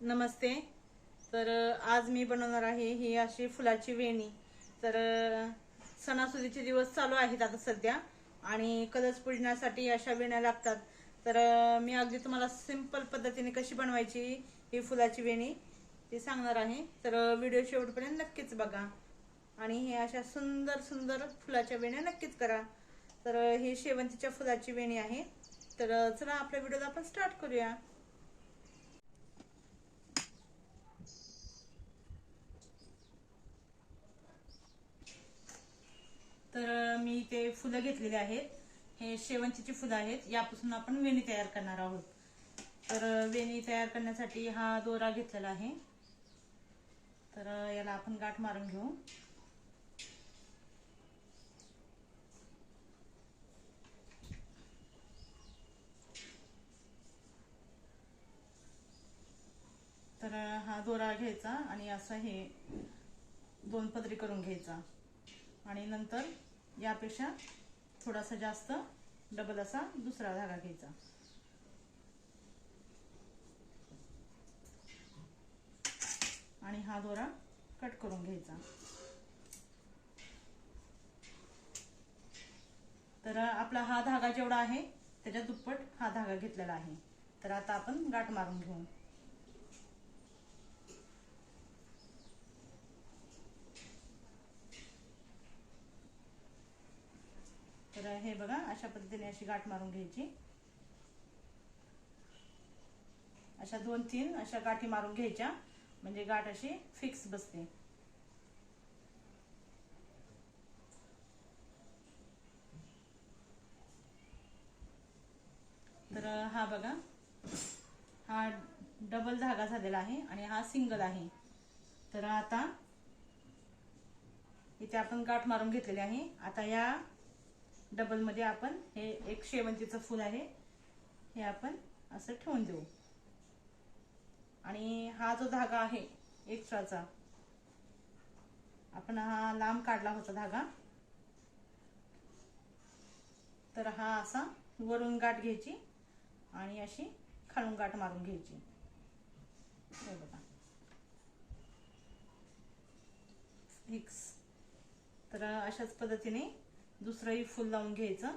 नमस्ते. तर आज मी बनवणार आहे ही अशी फुलाची वेणी. तर सणासुदीचे दिवस चालू आहेत आता सध्या आणि कलश पुजण्यासाठी अशा वेण्या लागतात. तर मी अगदी तुम्हाला सिंपल पद्धतीने कशी बनवायची ही फुलाची वेणी ती सांगणार आहे. तर व्हिडिओ शेवटपर्यंत नक्कीच बघा आणि हे अशा सुंदर सुंदर फुलाच्या वेण्या नक्कीच करा. तर ही शेवंतीच्या फुलाची वेणी आहे. तर चला आपल्या व्हिडिओला आपण स्टार्ट करूया. तर मी ते फुलं घेतलेले आहेत. हे शेवंतीची फुलं आहेत. यापासून आपण वेणी तयार करणार आहोत. तर वेणी तयार करण्यासाठी हा दोरा घेतलेला आहे. तर याला आपण गाठ मारून घेऊ. तर हा दोरा घ्यायचा आणि असं हे दोन पदरी करून घ्यायचा. आणि नंतर यापेक्षा थोडासा जास्त डबल असा दुसरा धागा घ्यायचा. आणि हा दोरा कट करून घ्यायचा. तर आपला हा धागा जेवढा आहे त्याच्या दुप्पट हा धागा घेतलेला आहे. तर आता आपण गाठ मारून घेऊ. हे बघा अशा पद्धतीने अशी गाठ मारून घ्यायची. अशा दोन तीन अशा गाठी मारून घ्यायच्या. म्हणजे गाठ अशी फिक्स बसते. तर हा बघा हा डबल धागा झालेला आहे आणि हा सिंगल आहे. तर आता इथे आपण गाठ मारून घेतलेली आहे. आता या डबलमध्ये आपण हे एक शेवंतीचं फुल आहे. हे आपण असं ठेवून देऊ. आणि हा जो धागा आहे एक्स्ट्राचा आपण हा लांब काढला होता धागा. तर हा असा वरून गाठ घ्यायची आणि अशी खालून गाठ मारून घ्यायची. हे बघा. फिक्स तर अशाच पद्धतीने दुसरंही फुल लावून घ्यायचं.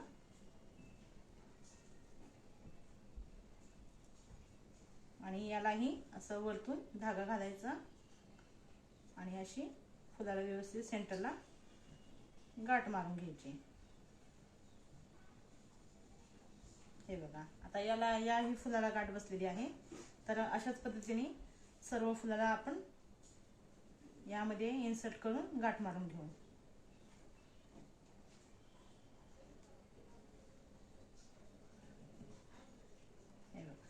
आणि यालाही असं वरतून धागा घालायचा. आणि अशी फुलाला व्यवस्थित सेंटरला गाठ मारून घ्यायची. हे बघा आता याला याही फुलाला गाठ बसलेली आहे. तर अशाच पद्धतीने सर्व फुलाला आपण यामध्ये इन्सर्ट करून गाठ मारून घेऊ हे बघा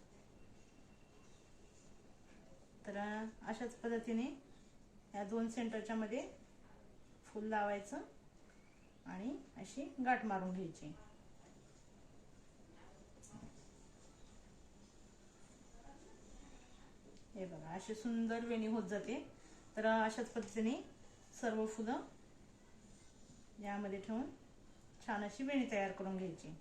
तर अशाच पद्धतीने या दोन सेंटरच्या मध्ये फुल लावायचं आणि अशी गाठ मारून घ्यायची. हे बघा अशी सुंदर वेणी होत जाते. तर अशाच पद्धतीने सर्व फुलं यामध्ये ठेवून छान अशी वेणी तयार करून घ्यायची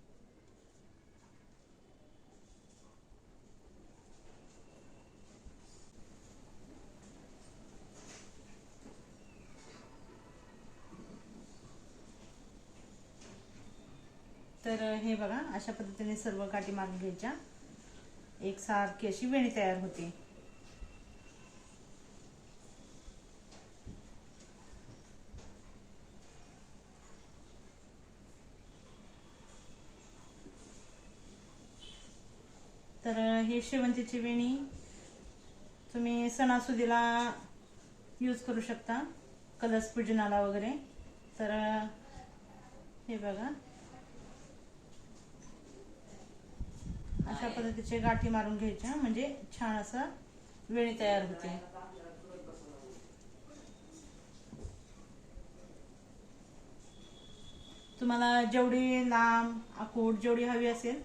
तर हे बघा अशा पद्धतीने सर्व काठी मारून घ्यायच्या. एक सारखी अशी वेणी तयार होते. तर हे शेवंतीची वेणी तुम्ही सणासुदीला यूज करू शकता. कलश पूजनाला वगैरे. तर हे बघा. अशा पद्धतीचे गाठी मारून घ्यायच्या. म्हणजे छान असं वेणी तयार होते. तुम्हाला जेवढी लांब आकूट जेवढी हवी असेल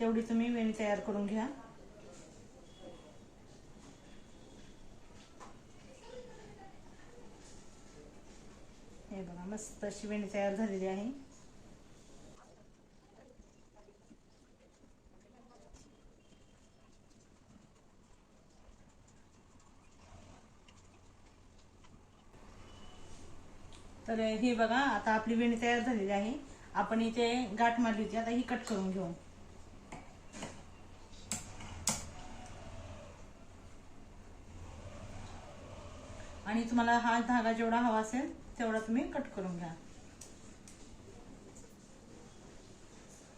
तेवढी तुम्ही वेणी तयार करून घ्या. हे बघा मस्त अशी वेणी तयार झालेली आहे. तर ही बघा आता आपली वेणी तयार झालेली आहे. आपण इथे गाठ मारली होती आता ही कट करून घेऊ. आणि तुम्हाला हा धागा जेवढा हवा असेल तेवढा तुम्ही कट करून घ्या.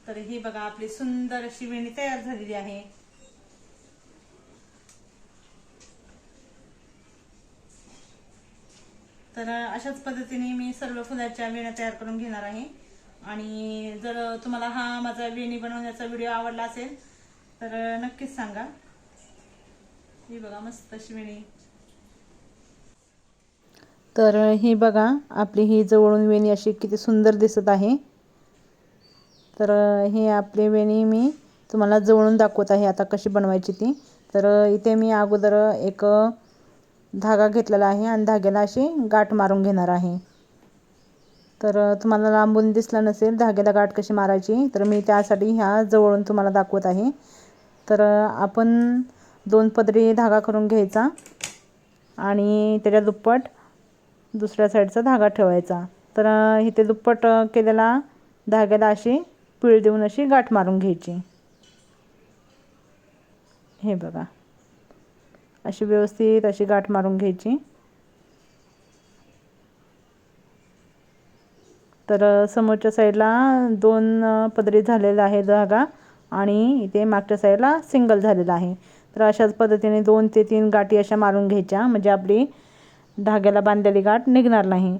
तर ही बघा आपली सुंदर अशी वेणी तयार झालेली आहे. तर अशाच पद्धतीने मी सर्व फुलाच्या वेण्या तयार करून घेणार आहे. आणि जर तुम्हाला हा माझा वेणी बनवण्याचा व्हिडिओ आवडला असेल तर नक्कीच सांगा. ही बघा मस्त अशी वेणी. तर ही बघा आपली ही जवळून वेणी अशी किती सुंदर दिसत आहे. तर ही आपली वेणी मी तुम्हाला जवळून दाखवत आहे आता कशी बनवायची ती. तर इथे मी अगोदर एक धागा घेतलेला आहे आणि धाग्याला अशी गाठ मारून घेणार आहे. तर तुम्हाला लांबून दिसला नसेल धाग्याला गाठ कशी मारायची तर मी त्यासाठी ह्या जवळून तुम्हाला दाखवत आहे. तर आपण दोन पदरी धागा करून घ्यायचा आणि त्याच्या दुप्पट दुसऱ्या साईडचा धागा ठेवायचा. तर इथे दुप्पट केलेला धाग्याला अशी पीळ देऊन अशी गाठ मारून घ्यायची. हे बघा. अशी व्यवस्थित अशी गाठ मारून घ्यायची. तर समोरच्या साईडला दोन पदरी झालेला आहे धागा आणि इथे मागच्या साईडला सिंगल झालेला आहे. तर अशाच पद्धतीने दोन ते तीन गाठी अशा मारून घ्यायच्या म्हणजे आपली धाग्याला बांधलेली गाठ निघणार नाही.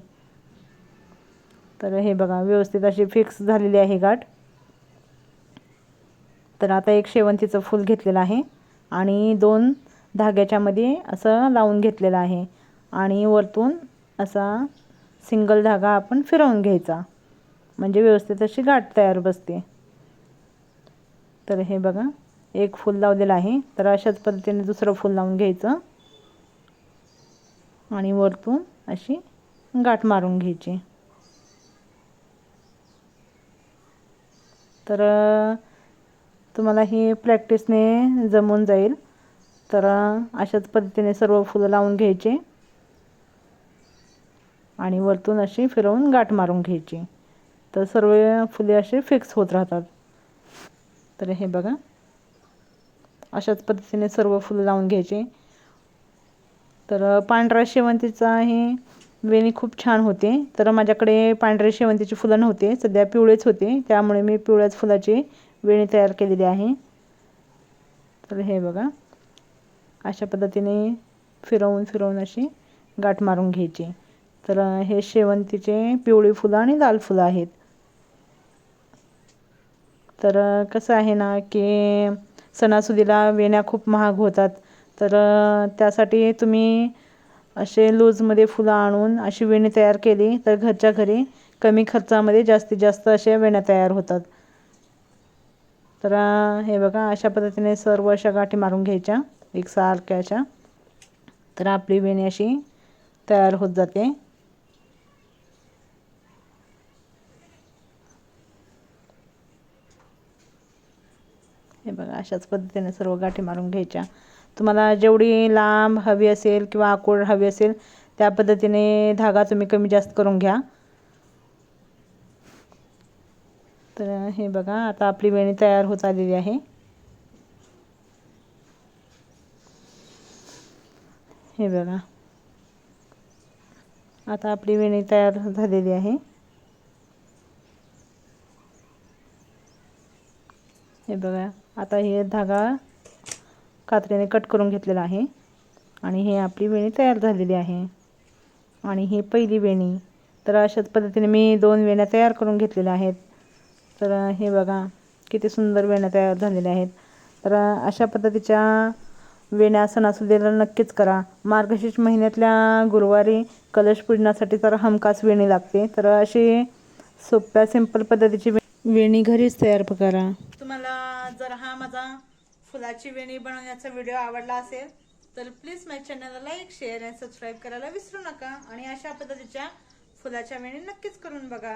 तर हे बघा व्यवस्थित अशी फिक्स झालेली आहे गाठ. तर आता एक शेवंतीचं फूल घेतलेलं आहे आणि दोन धाग्याच्या मध्ये असं लावून घेतलेलं आहे. आणि वरतून असा सिंगल धागा आपण फिरवून घ्यायचा. म्हणजे व्यवस्थित अशी गाठ तयार बसते. तर हे बघा एक फूल लावलेलं आहे. तर अशाच पद्धतीने दुसरं फूल लावून घ्यायचं. आणि वरतून अशी गाठ मारून घ्यायची. तर तुम्हाला ही प्रॅक्टिसने जमून जाईल. तर अशाच पद्धतीने सर्व फुलं लावून घ्यायचे. आणि वरतून अशी फिरवून गाठ मारून घ्यायची. तर सर्व फुले असे फिक्स होत राहतात. तर हे बघा. अशाच पद्धतीने सर्व फुलं लावून घ्यायचे. तर पांढऱ्या शेवंतीचा हे वेणी खूप छान होते. तर माझ्याकडे पांढऱ्या शेवंतीची फुलं नव्हते. सध्या पिवळेच होते. त्यामुळे मी पिवळ्याच फुलाची वेणी तयार केलेली आहे. तर हे बघा. अशा पद्धतीने फिरवून फिरवून अशी गाठ मारून घ्यायची. तर हे शेवंतीचे पिवळी फुलं आणि लाल फुलं आहेत. तर कसं आहे ना की सणासुदीला वेण्या खूप महाग होतात. तर त्यासाठी तुम्ही असे लूजमध्ये फुलं आणून अशी वेणी तयार केली तर घरच्या घरी कमी खर्चामध्ये जास्तीत जास्त अशा वेण्या तयार होतात. तर हे बघा अशा पद्धतीने सर्व अशा गाठी मारून घ्यायच्या. एक अशा तर आपली वेणी अशी तयार होत जाते. हे बघा अशाच पद्धतीने सर्व गाठी मारून घ्यायच्या. तुम्हाला जेवढी लांब हवी असेल किंवा आकोड हवी असेल त्या पद्धतीने धागा तुम्ही कमी जास्त करून घ्या. तर हे बघा आता आपली वेणी तयार होत आलेली आहे. हे बघा. आता आपली वेणी तयार झालेली आहे. हे बघा आता हे धागा कात्रीने कट करून घेतलेला आहे आणि हे आपली वेणी तयार झालेली आहे. आणि ही पहिली वेणी. तर अशाच पद्धतीने मी दोन वेण्या तयार करून घेतलेल्या आहेत. तर हे बघा किती सुंदर वेण्या तयार झालेल्या आहेत. तर अशा पद्धतीच्या वेण्या सणासुदीला नक्कीच करा. मार्गशीर्ष महिन्यातल्या गुरुवारी कलश पूजनासाठी तर हमखास वेणी लागते. तर अशी सोप्या सिंपल पद्धतीची वेणी घरीच तयार करा. तुम्हाला जर हा माझा फुलाची वेणी बनवण्याचा व्हिडिओ आवडला असेल तर प्लीज माझ्या चॅनलला लाईक शेअर आणि सबस्क्राईब करायला विसरू नका. आणि अशा पद्धतीच्या फुलाच्या वेणी नक्कीच करून बघा.